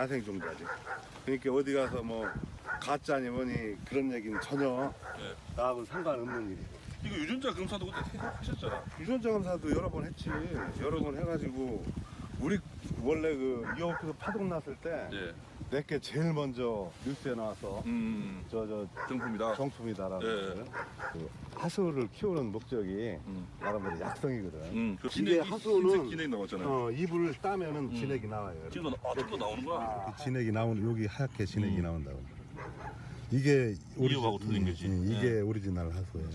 야생 종자지. 그러니까 어디 가서 뭐 가짜니 뭐니 그런 얘기는 전혀 예. 나하고 상관없는 일이고. 이거 유전자 검사도 그때 하셨잖아. 유전자 검사도 여러 번 했지. 여러 번 해가지고 우리 원래 그 이어프에서 파동 났을 때 예. 내게 제일 먼저 뉴스에 나와서 음. 저 저 정품이다. 정품이다라고 예. 그 하수를 키우는 목적이 음. 말하면 약성이거든. 음. 그 이게 진액, 하수는 흰색 진액 나왔잖아요. 어, 이불을 따면은 진액이 나와요. 지금도 아, 지금도 나오는구나. 그 진액이 나오는 여기 하얗게 진액이 음. 나온다고. 이게 이거하고 틀린 거지. 음, 이게 예. 오리지널 하수예요.